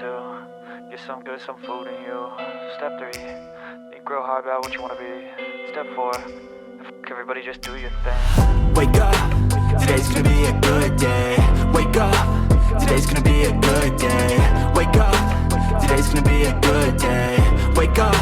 Two, get some good, some food in you. Step three, think real hard about what you wanna be. Step four, f- everybody just do your thing. Wake up, today's gonna be a good day. Wake up, today's gonna be a good day. Wake up, today's gonna be a good day. Wake up,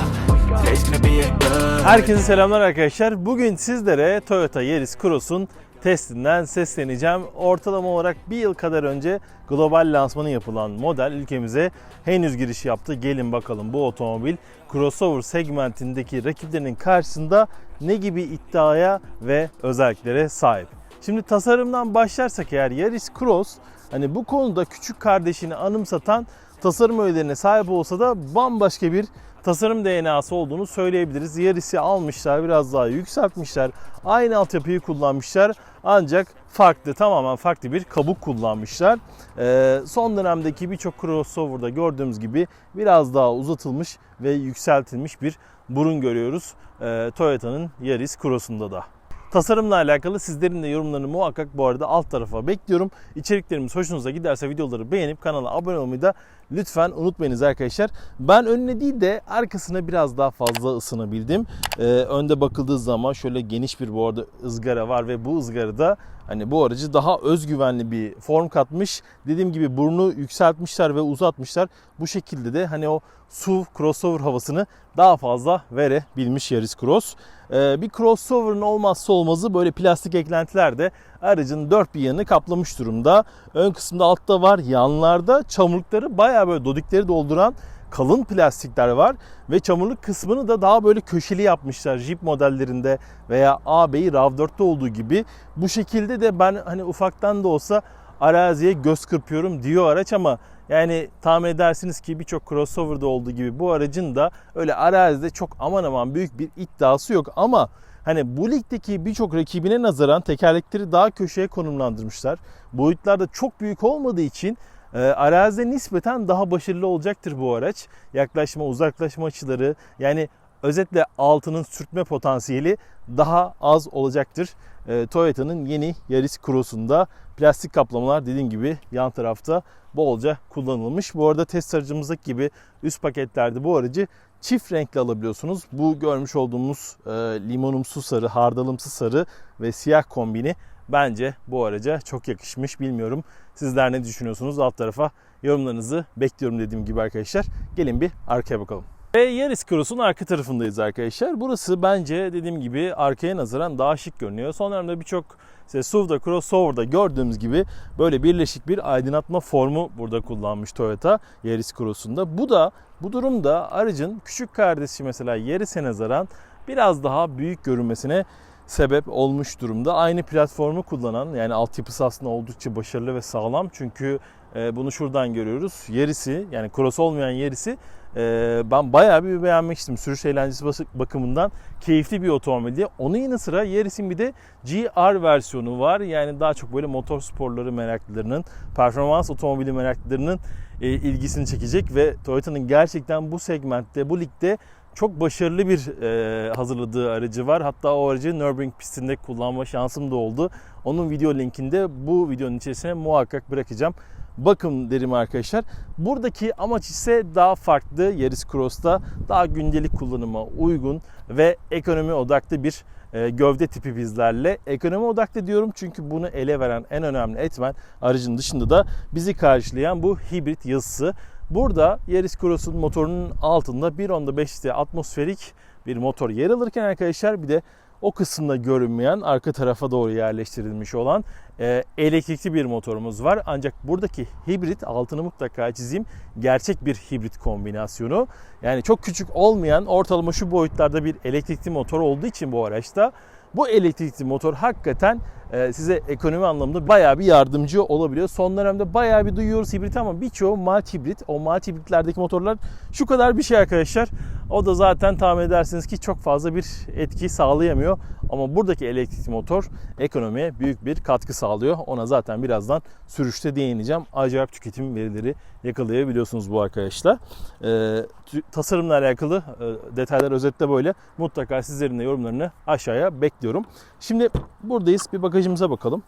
today's gonna be a good Herkese selamlar arkadaşlar. Bugün sizlere Toyota Yaris Cross'un testinden sesleneceğim. Ortalama olarak bir yıl kadar önce global lansmanı yapılan model ülkemize henüz giriş yaptı. Gelin bakalım bu otomobil crossover segmentindeki rakiplerinin karşısında ne gibi iddiaya ve özelliklere sahip. Şimdi tasarımdan başlarsak eğer Yaris Cross hani bu konuda küçük kardeşini anımsatan tasarım öğelerine sahip olsa da bambaşka bir tasarım DNA'sı olduğunu söyleyebiliriz. Yaris'i almışlar, biraz daha yükseltmişler. Aynı altyapıyı kullanmışlar ancak farklı, tamamen farklı bir kabuk kullanmışlar. Ee, son dönemdeki birçok crossover'da gördüğümüz gibi biraz daha uzatılmış ve yükseltilmiş bir burun görüyoruz ee, Toyota'nın Yaris Cross'unda da. Tasarımla alakalı sizlerin de yorumlarını muhakkak bu arada alt tarafa bekliyorum. İçeriklerimiz hoşunuza giderse videoları beğenip kanala abone olmayı da lütfen unutmayınız arkadaşlar. Ben önüne değil de arkasına biraz daha fazla ısınabildim. Ee, önde bakıldığı zaman şöyle geniş bir bu arada ızgara var ve bu ızgarada hani bu aracı daha özgüvenli bir form katmış. Dediğim gibi burnu yükseltmişler ve uzatmışlar. Bu şekilde de hani o SUV crossover havasını daha fazla verebilmiş Yaris Cross. Ee, bir crossover'ın olmazsa olmazı böyle plastik eklentiler de aracın dört bir yanını kaplamış durumda. Ön kısımda altta var, yanlarda çamurlukları bayağı böyle dodikleri dolduran kalın plastikler var ve çamurluk kısmını da daha böyle köşeli yapmışlar Jeep modellerinde veya AB'yi RAV4'te olduğu gibi. Bu şekilde de ben hani ufaktan da olsa araziye göz kırpıyorum diyor araç ama yani tahmin edersiniz ki birçok crossover'da olduğu gibi bu aracın da öyle arazide çok aman aman büyük bir iddiası yok ama hani bu ligdeki birçok rakibine nazaran tekerlekleri daha köşeye konumlandırmışlar. Boyutlar da çok büyük olmadığı için e, arazide nispeten daha başarılı olacaktır bu araç. Yaklaşma, uzaklaşma açıları yani özetle altının sürtme potansiyeli daha az olacaktır. E, Toyota'nın yeni Yaris Cross'unda plastik kaplamalar dediğim gibi yan tarafta bolca kullanılmış. Bu arada test aracımızdaki gibi üst paketlerde bu aracı çift renkli alabiliyorsunuz. Bu görmüş olduğumuz e, limonumsu sarı, hardalımsı sarı ve siyah kombini bence bu araca çok yakışmış. Bilmiyorum sizler ne düşünüyorsunuz? Alt tarafa yorumlarınızı bekliyorum dediğim gibi arkadaşlar. Gelin bir arkaya bakalım. Ve Yaris Cross'un arka tarafındayız arkadaşlar. Burası bence dediğim gibi arkaya nazaran daha şık görünüyor. Son dönemde birçok işte SUV'da, crossover'da gördüğümüz gibi böyle birleşik bir aydınlatma formu burada kullanmış Toyota Yaris Cross'unda. Bu da bu durumda aracın küçük kardeşi mesela Yaris'e nazaran biraz daha büyük görünmesine sebep olmuş durumda. Aynı platformu kullanan yani altyapısı aslında oldukça başarılı ve sağlam. Çünkü e, bunu şuradan görüyoruz. Yerisi yani cross olmayan yerisi e, ben bayağı bir beğenmiştim. Sürüş eğlencesi bakımından keyifli bir otomobildi. Onun yanı sıra Yaris'in bir de GR versiyonu var. Yani daha çok böyle motor sporları meraklılarının, performans otomobili meraklılarının e, ilgisini çekecek ve Toyota'nın gerçekten bu segmentte, bu ligde çok başarılı bir e, hazırladığı aracı var. Hatta o aracı Nürburgring pistinde kullanma şansım da oldu. Onun video linkini de bu videonun içerisine muhakkak bırakacağım. Bakın derim arkadaşlar. Buradaki amaç ise daha farklı. Yaris Cross'ta daha gündelik kullanıma uygun ve ekonomi odaklı bir e, gövde tipi bizlerle. Ekonomi odaklı diyorum çünkü bunu ele veren en önemli etmen aracın dışında da bizi karşılayan bu hibrit yazısı. Burada Yaris Cross'un motorunun altında 1.5 litre atmosferik bir motor yer alırken arkadaşlar bir de o kısımda görünmeyen arka tarafa doğru yerleştirilmiş olan e, elektrikli bir motorumuz var. Ancak buradaki hibrit altını mutlaka çizeyim. Gerçek bir hibrit kombinasyonu. Yani çok küçük olmayan ortalama şu boyutlarda bir elektrikli motor olduğu için bu araçta bu elektrikli motor hakikaten size ekonomi anlamında bayağı bir yardımcı olabiliyor. Son dönemde bayağı bir duyuyoruz hibrit ama birçoğu multi hibrit. O multi hibritlerdeki motorlar şu kadar bir şey arkadaşlar. O da zaten tahmin edersiniz ki çok fazla bir etki sağlayamıyor. Ama buradaki elektrikli motor ekonomiye büyük bir katkı sağlıyor. Ona zaten birazdan sürüşte değineceğim. Acayip tüketim verileri yakalayabiliyorsunuz bu arkadaşla. Ee, tü- tasarımla alakalı e, detaylar özetle böyle. Mutlaka sizlerin de yorumlarını aşağıya bekliyorum. Şimdi buradayız. Bir bagajımıza bakalım.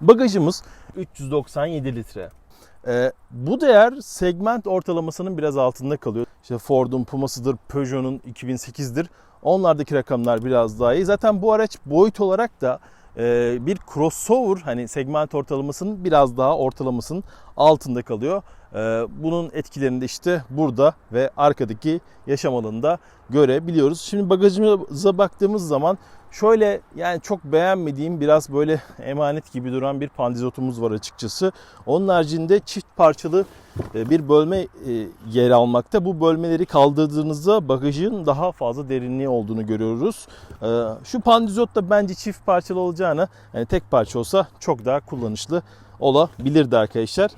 Bagajımız 397 litre. Ee, bu değer segment ortalamasının biraz altında kalıyor. İşte Ford'un Puma'sıdır, Peugeot'un 2008'dir. Onlardaki rakamlar biraz daha iyi. Zaten bu araç boyut olarak da e, bir crossover hani segment ortalamasının biraz daha ortalamasının altında kalıyor. E, bunun etkilerini de işte burada ve arkadaki yaşam alanında görebiliyoruz. Şimdi bagajımıza baktığımız zaman şöyle yani çok beğenmediğim biraz böyle emanet gibi duran bir pandizotumuz var açıkçası. Onun haricinde çift parçalı e, bir bölme e, yer almakta. Bu bölmeleri kaldırdığınızda bagajın daha fazla derinliği olduğunu görüyoruz. E, Şu pandizot da bence çift parçalı olacağına yani tek parça olsa çok daha kullanışlı olabilirdi arkadaşlar.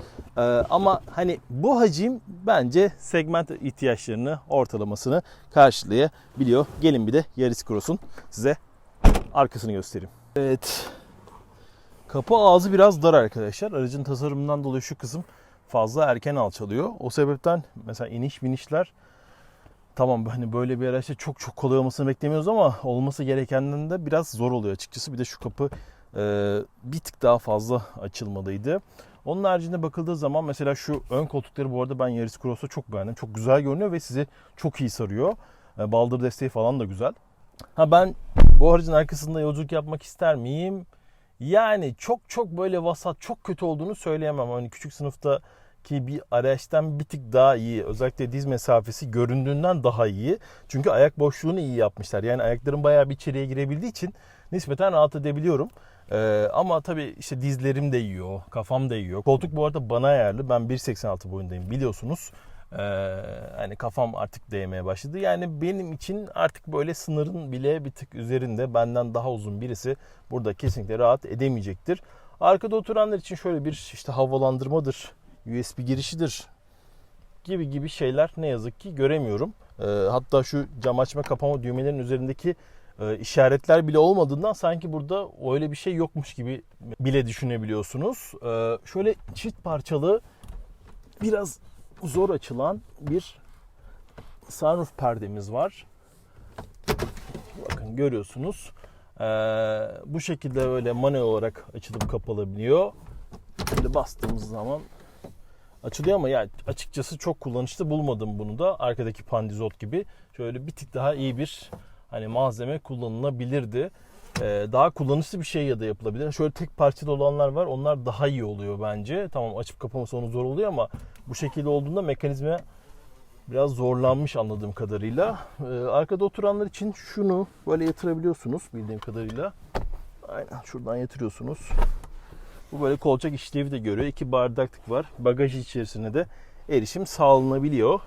Ama hani bu hacim bence segment ihtiyaçlarını ortalamasını karşılayabiliyor. Gelin bir de Yaris Cross'un size arkasını göstereyim. Evet. Kapı ağzı biraz dar arkadaşlar. Aracın tasarımından dolayı şu kısım fazla erken alçalıyor. O sebepten mesela iniş binişler tamam hani böyle bir araçta çok çok kolay olmasını beklemiyoruz ama olması gerekenden de biraz zor oluyor açıkçası. Bir de şu kapı e, bir tık daha fazla açılmalıydı. Onun haricinde bakıldığı zaman mesela şu ön koltukları bu arada ben Yaris Cross'u çok beğendim. Çok güzel görünüyor ve sizi çok iyi sarıyor. E, baldır desteği falan da güzel. Ha ben bu aracın arkasında yolculuk yapmak ister miyim? Yani çok çok böyle vasat, çok kötü olduğunu söyleyemem. Hani küçük sınıfta ki bir araçtan bir tık daha iyi. Özellikle diz mesafesi göründüğünden daha iyi. Çünkü ayak boşluğunu iyi yapmışlar. Yani ayaklarım bayağı bir içeriye girebildiği için nispeten rahat edebiliyorum. Ee, ama tabii işte dizlerim de yiyor, kafam da yiyor. Koltuk bu arada bana ayarlı. Ben 1.86 boyundayım biliyorsunuz. Ee, hani kafam artık değmeye başladı. Yani benim için artık böyle sınırın bile bir tık üzerinde benden daha uzun birisi burada kesinlikle rahat edemeyecektir. Arkada oturanlar için şöyle bir işte havalandırmadır, USB girişidir gibi gibi şeyler ne yazık ki göremiyorum. Ee, hatta şu cam açma kapama düğmelerinin üzerindeki e, işaretler bile olmadığından sanki burada öyle bir şey yokmuş gibi bile düşünebiliyorsunuz. Ee, şöyle çift parçalı biraz zor açılan bir sunroof perdemiz var. Bakın görüyorsunuz. Ee, bu şekilde böyle manuel olarak açılıp kapalabiliyor. Böyle bastığımız zaman açılıyor ama yani açıkçası çok kullanışlı bulmadım bunu da. Arkadaki pandizot gibi şöyle bir tık daha iyi bir hani malzeme kullanılabilirdi. Ee, daha kullanışlı bir şey ya da yapılabilir. Şöyle tek parçalı olanlar var. Onlar daha iyi oluyor bence. Tamam açıp kapaması onu zor oluyor ama bu şekilde olduğunda mekanizma biraz zorlanmış anladığım kadarıyla. Ee, arkada oturanlar için şunu böyle yatırabiliyorsunuz bildiğim kadarıyla. Aynen şuradan yatırıyorsunuz. Bu böyle kolçak işlevi de görüyor. İki bardaklık var. Bagaj içerisine de erişim sağlanabiliyor.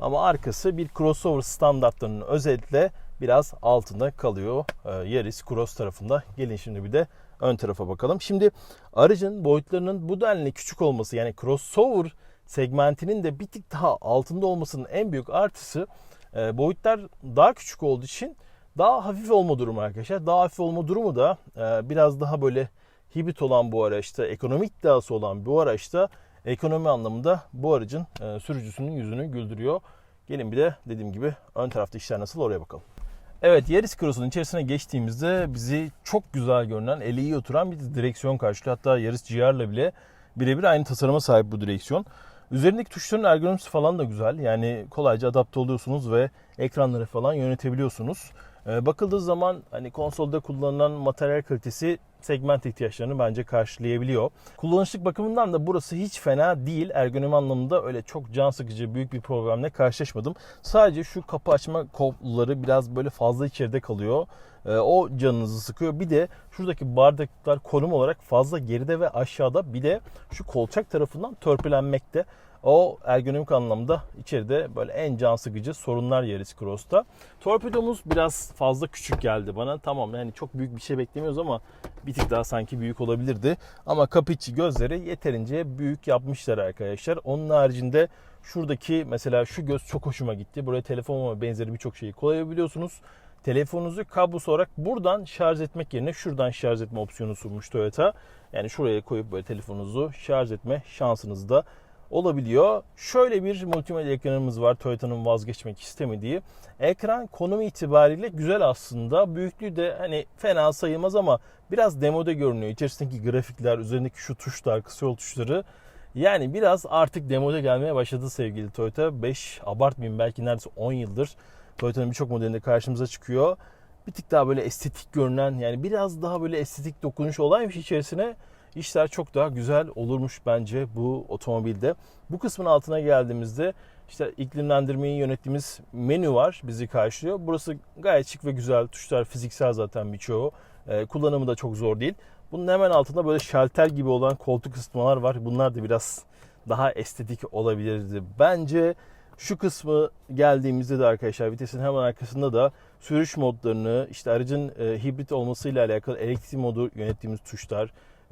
Ama arkası bir crossover standartlarının özellikle biraz altında kalıyor. Ee, Yaris Cross tarafında. Gelin şimdi bir de ön tarafa bakalım. Şimdi aracın boyutlarının bu denli küçük olması yani crossover segmentinin de bir tık daha altında olmasının en büyük artısı e, boyutlar daha küçük olduğu için daha hafif olma durumu arkadaşlar. Daha hafif olma durumu da e, biraz daha böyle hibrit olan bu araçta, ekonomik iddiası olan bu araçta ekonomi anlamında bu aracın e, sürücüsünün yüzünü güldürüyor. Gelin bir de dediğim gibi ön tarafta işler nasıl oraya bakalım. Evet Yaris Cross'un içerisine geçtiğimizde bizi çok güzel görünen, eli iyi oturan bir direksiyon karşılıyor. Hatta Yaris GR'la bile birebir aynı tasarıma sahip bu direksiyon. Üzerindeki tuşların ergonomisi falan da güzel. Yani kolayca adapte oluyorsunuz ve ekranları falan yönetebiliyorsunuz. Ee, bakıldığı zaman hani konsolda kullanılan materyal kalitesi segment ihtiyaçlarını bence karşılayabiliyor. Kullanışlık bakımından da burası hiç fena değil. Ergonomi anlamında öyle çok can sıkıcı büyük bir problemle karşılaşmadım. Sadece şu kapı açma kolları biraz böyle fazla içeride kalıyor. Ee, o canınızı sıkıyor. Bir de şuradaki bardaklar konum olarak fazla geride ve aşağıda. Bir de şu kolçak tarafından törpülenmekte. O ergonomik anlamda içeride böyle en can sıkıcı sorunlar Yaris Cross'ta. Torpidomuz biraz fazla küçük geldi bana. Tamam yani çok büyük bir şey beklemiyoruz ama bir tık daha sanki büyük olabilirdi. Ama kapı içi gözleri yeterince büyük yapmışlar arkadaşlar. Onun haricinde şuradaki mesela şu göz çok hoşuma gitti. Buraya telefon ve benzeri birçok şeyi koyabiliyorsunuz. Telefonunuzu kablosu olarak buradan şarj etmek yerine şuradan şarj etme opsiyonu sunmuş Toyota. Yani şuraya koyup böyle telefonunuzu şarj etme şansınız da olabiliyor. Şöyle bir multimedya ekranımız var Toyota'nın vazgeçmek istemediği. Ekran konum itibariyle güzel aslında. Büyüklüğü de hani fena sayılmaz ama biraz demode görünüyor. İçerisindeki grafikler, üzerindeki şu tuşlar, kısa yol tuşları Yani biraz artık demode gelmeye başladı sevgili Toyota. 5 abartmayayım belki neredeyse 10 yıldır Toyota'nın birçok modelinde karşımıza çıkıyor. Bir tık daha böyle estetik görünen yani biraz daha böyle estetik dokunuş olaymış içerisine işler çok daha güzel olurmuş bence bu otomobilde. Bu kısmın altına geldiğimizde işte iklimlendirmeyi yönettiğimiz menü var bizi karşılıyor. Burası gayet şık ve güzel. Tuşlar fiziksel zaten birçoğu. Ee, kullanımı da çok zor değil. Bunun hemen altında böyle şalter gibi olan koltuk ısıtmalar var. Bunlar da biraz daha estetik olabilirdi. Bence şu kısmı geldiğimizde de arkadaşlar vitesin hemen arkasında da sürüş modlarını işte aracın e, hibrit olmasıyla alakalı elektrik modu yönettiğimiz tuşlar, e,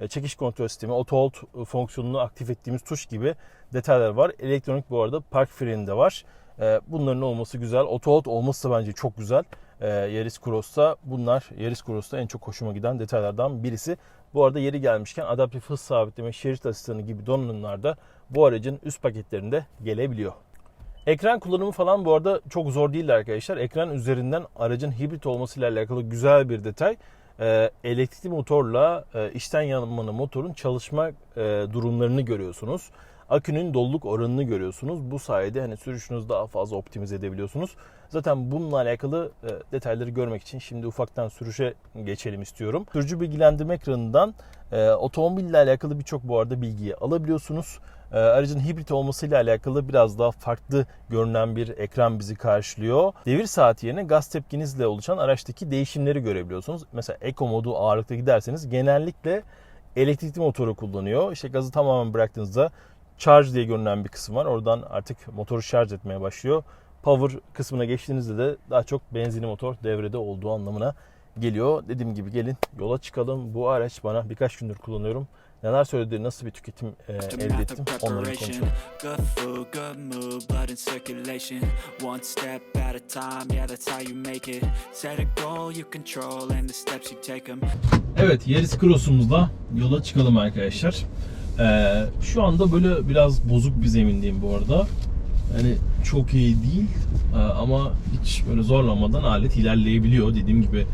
çekiş kontrol sistemi, auto hold fonksiyonunu aktif ettiğimiz tuş gibi detaylar var. Elektronik bu arada park freni de var. E, bunların olması güzel. Auto hold olması da bence çok güzel. E, Yaris Cross'ta bunlar Yaris Cross'ta en çok hoşuma giden detaylardan birisi. Bu arada yeri gelmişken adaptif hız sabitleme, şerit asistanı gibi donanımlar da bu aracın üst paketlerinde gelebiliyor. Ekran kullanımı falan bu arada çok zor değil arkadaşlar. Ekran üzerinden aracın hibrit olmasıyla alakalı güzel bir detay. Ee, elektrikli motorla e, içten yanmalı motorun çalışma e, durumlarını görüyorsunuz. Akünün doluluk oranını görüyorsunuz. Bu sayede hani sürüşünüzü daha fazla optimize edebiliyorsunuz. Zaten bununla alakalı e, detayları görmek için şimdi ufaktan sürüşe geçelim istiyorum. Sürücü bilgilendirme ekranından e, otomobille alakalı birçok bu arada bilgiyi alabiliyorsunuz. E, aracın hibrit olmasıyla alakalı biraz daha farklı görünen bir ekran bizi karşılıyor. Devir saati yerine gaz tepkinizle oluşan araçtaki değişimleri görebiliyorsunuz. Mesela Eco modu ağırlıkta giderseniz genellikle elektrikli motoru kullanıyor. İşte gazı tamamen bıraktığınızda charge diye görünen bir kısım var. Oradan artık motoru şarj etmeye başlıyor. Power kısmına geçtiğinizde de daha çok benzinli motor devrede olduğu anlamına geliyor. Dediğim gibi gelin yola çıkalım. Bu araç bana birkaç gündür kullanıyorum. Neler söyledi, nasıl bir tüketim e, elde ettim onları konuşalım. Evet, Yaris Cross'umuzla yola çıkalım arkadaşlar. Ee, şu anda böyle biraz bozuk bir zemindeyim bu arada. Yani çok iyi değil Ee, ama hiç böyle zorlamadan alet ilerleyebiliyor dediğim gibi.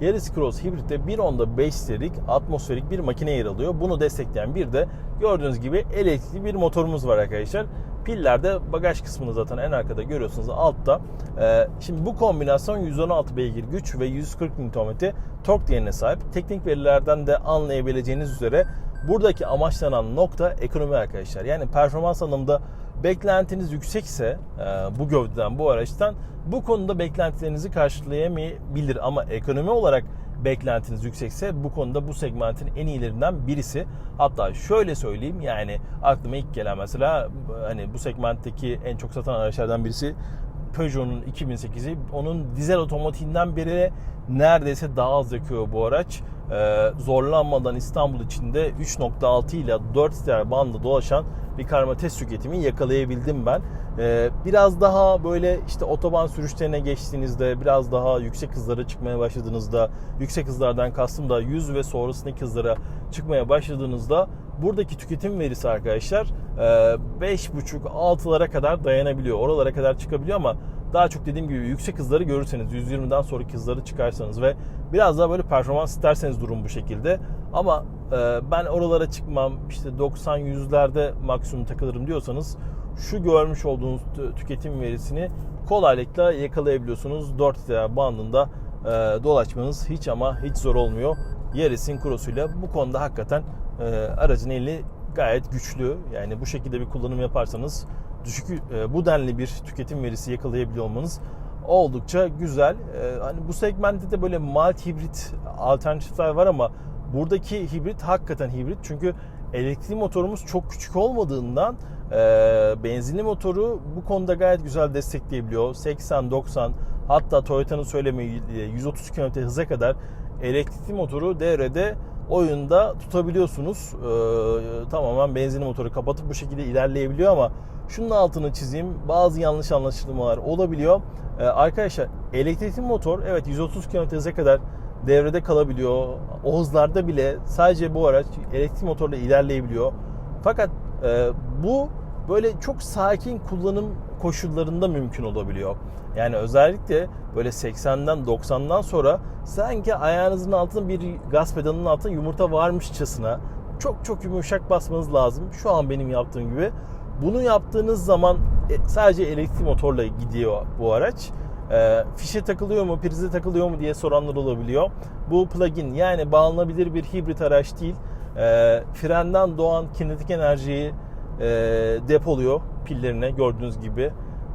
Yaris Cross Hybrid'de 1.10'da 5 litrelik atmosferik bir makine yer alıyor. Bunu destekleyen bir de gördüğünüz gibi elektrikli bir motorumuz var arkadaşlar. Pillerde bagaj kısmını zaten en arkada görüyorsunuz altta. Ee, şimdi bu kombinasyon 116 beygir güç ve 140 Nm tork değerine sahip. Teknik verilerden de anlayabileceğiniz üzere buradaki amaçlanan nokta ekonomi arkadaşlar. Yani performans anlamında beklentiniz yüksekse e, bu gövdeden, bu araçtan bu konuda beklentilerinizi karşılayamayabilir. Ama ekonomi olarak beklentiniz yüksekse bu konuda bu segmentin en iyilerinden birisi. Hatta şöyle söyleyeyim yani aklıma ilk gelen mesela hani bu segmentteki en çok satan araçlardan birisi Peugeot'un 2008'i. Onun dizel otomatiğinden beri neredeyse daha az yakıyor bu araç. Ee, zorlanmadan İstanbul içinde 3.6 ile 4 litre bandı dolaşan bir karma test tüketimi yakalayabildim ben. Ee, biraz daha böyle işte otoban sürüşlerine geçtiğinizde biraz daha yüksek hızlara çıkmaya başladığınızda yüksek hızlardan kastım da 100 ve sonrasındaki hızlara çıkmaya başladığınızda buradaki tüketim verisi arkadaşlar 5.5-6'lara kadar dayanabiliyor. Oralara kadar çıkabiliyor ama daha çok dediğim gibi yüksek hızları görürseniz 120'den sonraki hızları çıkarsanız ve biraz daha böyle performans isterseniz durum bu şekilde. Ama e, ben oralara çıkmam işte 90-100'lerde maksimum takılırım diyorsanız şu görmüş olduğunuz tüketim verisini kolaylıkla yakalayabiliyorsunuz. 4 litre bandında e, dolaşmanız hiç ama hiç zor olmuyor. Yaris'in Cross'uyla bu konuda hakikaten e, aracın eli gayet güçlü. Yani bu şekilde bir kullanım yaparsanız düşük e, bu denli bir tüketim verisi yakalayabiliyor olmanız oldukça güzel. E, hani bu segmentte de böyle mild hibrit alternatifler var ama buradaki hibrit hakikaten hibrit çünkü elektrikli motorumuz çok küçük olmadığından e, benzinli motoru bu konuda gayet güzel destekleyebiliyor. 80-90 hatta Toyota'nın söylemiği 130 km hıza kadar elektrikli motoru devrede oyunda tutabiliyorsunuz. Ee, tamamen benzinli motoru kapatıp bu şekilde ilerleyebiliyor ama şunun altını çizeyim. Bazı yanlış anlaşılmalar olabiliyor. Ee, arkadaşlar elektrikli motor evet 130 km hıza kadar devrede kalabiliyor. O hızlarda bile sadece bu araç elektrikli motorla ilerleyebiliyor. Fakat e, bu böyle çok sakin kullanım koşullarında mümkün olabiliyor. Yani özellikle böyle 80'den 90'dan sonra sanki ayağınızın altında bir gaz pedalının altında yumurta varmışçasına çok çok yumuşak basmanız lazım. Şu an benim yaptığım gibi. Bunu yaptığınız zaman e, sadece elektrikli motorla gidiyor bu araç. E, fişe takılıyor mu, prize takılıyor mu diye soranlar olabiliyor. Bu plug-in yani bağlanabilir bir hibrit araç değil. E, frenden doğan kinetik enerjiyi e, depoluyor pillerine gördüğünüz gibi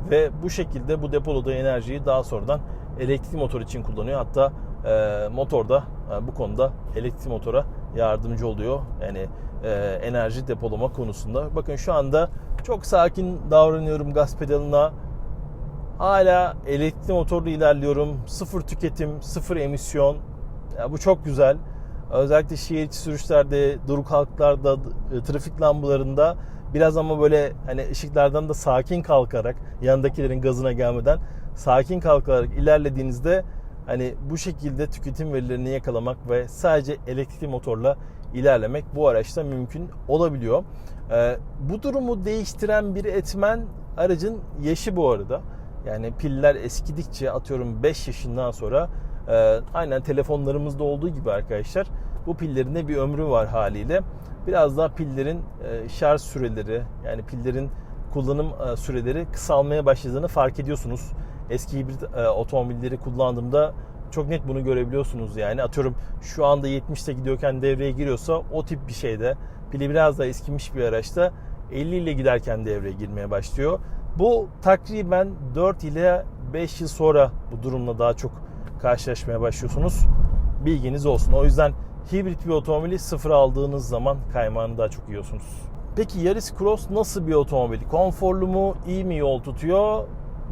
ve bu şekilde bu depoladığı enerjiyi daha sonradan elektrikli motor için kullanıyor. Hatta e, motorda e, bu konuda elektrikli motora yardımcı oluyor. Yani e, enerji depolama konusunda. Bakın şu anda çok sakin davranıyorum gaz pedalına. Hala elektrikli motorla ilerliyorum. Sıfır tüketim, sıfır emisyon. Ya bu çok güzel. Özellikle şehir içi sürüşlerde, duruk halklarda, e, trafik lambalarında biraz ama böyle hani ışıklardan da sakin kalkarak yandakilerin gazına gelmeden sakin kalkarak ilerlediğinizde hani bu şekilde tüketim verilerini yakalamak ve sadece elektrikli motorla ilerlemek bu araçta mümkün olabiliyor. Ee, bu durumu değiştiren bir etmen aracın yaşı bu arada. Yani piller eskidikçe atıyorum 5 yaşından sonra e, aynen telefonlarımızda olduğu gibi arkadaşlar bu pillerin de bir ömrü var haliyle. Biraz daha pillerin e, şarj süreleri yani pillerin kullanım e, süreleri kısalmaya başladığını fark ediyorsunuz. Eski hibrit e, otomobilleri kullandığımda çok net bunu görebiliyorsunuz yani. Atıyorum şu anda 70'te gidiyorken devreye giriyorsa o tip bir şeyde pili biraz daha eskimiş bir araçta 50 ile giderken devreye girmeye başlıyor. Bu takriben 4 ile 5 yıl sonra bu durumla daha çok karşılaşmaya başlıyorsunuz. Bilginiz olsun. O yüzden hibrit bir otomobili sıfır aldığınız zaman kaymağını daha çok yiyorsunuz. Peki Yaris Cross nasıl bir otomobil? Konforlu mu? İyi mi yol tutuyor?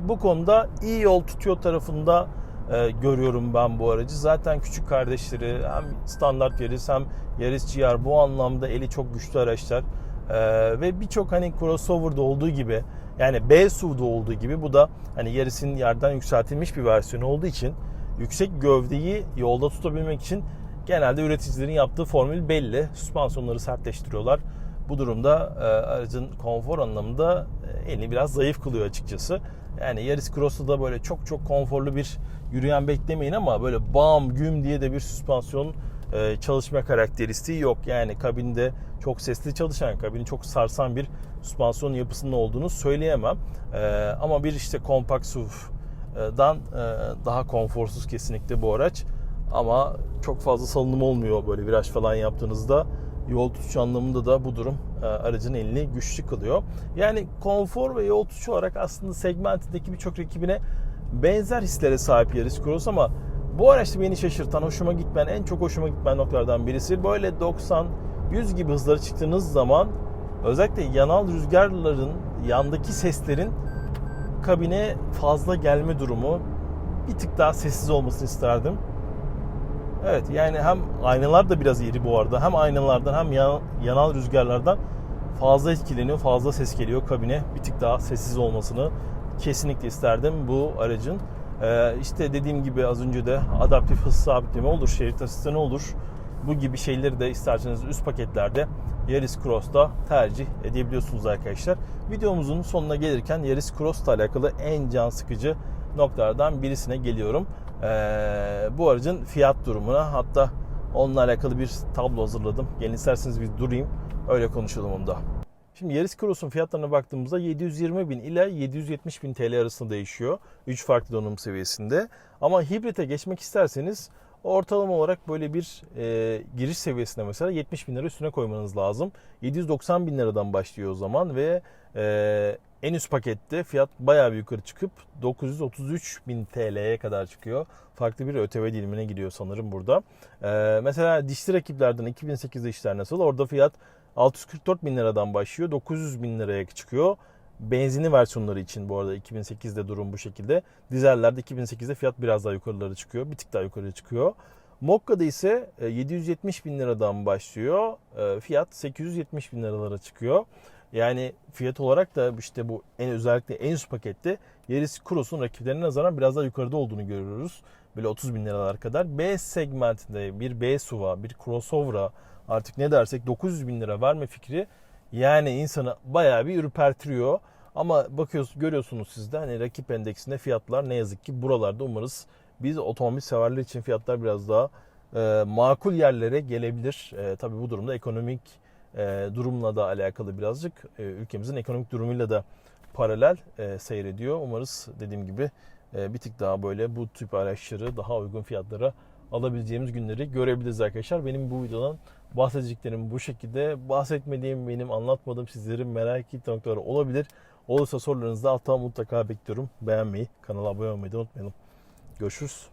Bu konuda iyi yol tutuyor tarafında e, görüyorum ben bu aracı. Zaten küçük kardeşleri hem standart Yaris hem Yaris GR bu anlamda eli çok güçlü araçlar. E, ve birçok hani crossover'da olduğu gibi yani B SUV'da olduğu gibi bu da hani Yaris'in yerden yükseltilmiş bir versiyonu olduğu için yüksek gövdeyi yolda tutabilmek için genelde üreticilerin yaptığı formül belli. Süspansiyonları sertleştiriyorlar. Bu durumda e, aracın konfor anlamında e, elini biraz zayıf kılıyor açıkçası. Yani Yaris Cross'ta da böyle çok çok konforlu bir yürüyen beklemeyin ama böyle bam güm diye de bir süspansiyon e, çalışma karakteristiği yok. Yani kabinde çok sesli çalışan, kabini çok sarsan bir süspansiyon yapısının olduğunu söyleyemem. E, ama bir işte kompakt SUV'dan e, daha konforsuz kesinlikle bu araç. Ama çok fazla salınım olmuyor böyle viraj falan yaptığınızda. Yol tutuş anlamında da bu durum e, aracın elini güçlü kılıyor. Yani konfor ve yol tutuşu olarak aslında segmentindeki birçok rakibine benzer hislere sahip Yaris Cross ama bu araçta beni şaşırtan, hoşuma gitmeyen, en çok hoşuma gitmeyen noktalardan birisi böyle 90 100 gibi hızlara çıktığınız zaman özellikle yanal rüzgarların yandaki seslerin kabine fazla gelme durumu bir tık daha sessiz olmasını isterdim. Evet yani hem aynalar da biraz iri bu arada. Hem aynalardan hem yan- yanal rüzgarlardan fazla etkileniyor, fazla ses geliyor kabine. Bir tık daha sessiz olmasını kesinlikle isterdim bu aracın. Ee, işte dediğim gibi az önce de adaptif hız sabitleme olur, şerit asistanı olur. Bu gibi şeyleri de isterseniz üst paketlerde Yaris Cross'ta tercih edebiliyorsunuz arkadaşlar. Videomuzun sonuna gelirken Yaris Cross'la alakalı en can sıkıcı noktalardan birisine geliyorum. Ee, bu aracın fiyat durumuna hatta onunla alakalı bir tablo hazırladım. Gelin isterseniz bir durayım öyle konuşalım onda. Şimdi Yaris Cross'un fiyatlarına baktığımızda 720 bin ile 770 bin TL arasında değişiyor. 3 farklı donanım seviyesinde. Ama hibrite geçmek isterseniz ortalama olarak böyle bir e, giriş seviyesine mesela 70 bin lira üstüne koymanız lazım. 790 bin liradan başlıyor o zaman ve e, en üst pakette fiyat bayağı bir yukarı çıkıp 933 bin TL'ye kadar çıkıyor. Farklı bir ÖTV dilimine gidiyor sanırım burada. E, mesela dişli rakiplerden 2008'de işler nasıl? Orada fiyat 644 bin liradan başlıyor. 900 bin liraya çıkıyor. Benzinli versiyonları için bu arada 2008'de durum bu şekilde. Dizellerde 2008'de fiyat biraz daha yukarılara çıkıyor. Bir tık daha yukarıya çıkıyor. Mokka'da ise e, 770 bin liradan başlıyor. E, Fiyat 870 bin liralara çıkıyor. Yani fiyat olarak da işte bu en özellikle en üst pakette Yaris Cross'un rakiplerine nazaran biraz daha yukarıda olduğunu görüyoruz. Böyle 30 bin liralar kadar. B segmentinde bir B SUV'a, bir crossover'a artık ne dersek 900 bin lira verme fikri yani insanı bayağı bir ürpertiriyor. Ama bakıyorsunuz görüyorsunuz siz de hani rakip endeksinde fiyatlar ne yazık ki buralarda umarız biz otomobil severler için fiyatlar biraz daha e, makul yerlere gelebilir. E, tabii bu durumda ekonomik durumla da alakalı birazcık. E, ülkemizin ekonomik durumuyla da paralel e, seyrediyor. Umarız dediğim gibi e, bir tık daha böyle bu tip araçları daha uygun fiyatlara alabileceğimiz günleri görebiliriz arkadaşlar. Benim bu videodan bahsedeceklerim bu şekilde. Bahsetmediğim, benim anlatmadığım sizlerin merak ettiği noktalar olabilir. Olursa sorularınızı da altta mutlaka bekliyorum. Beğenmeyi, kanala abone olmayı da unutmayalım. Görüşürüz.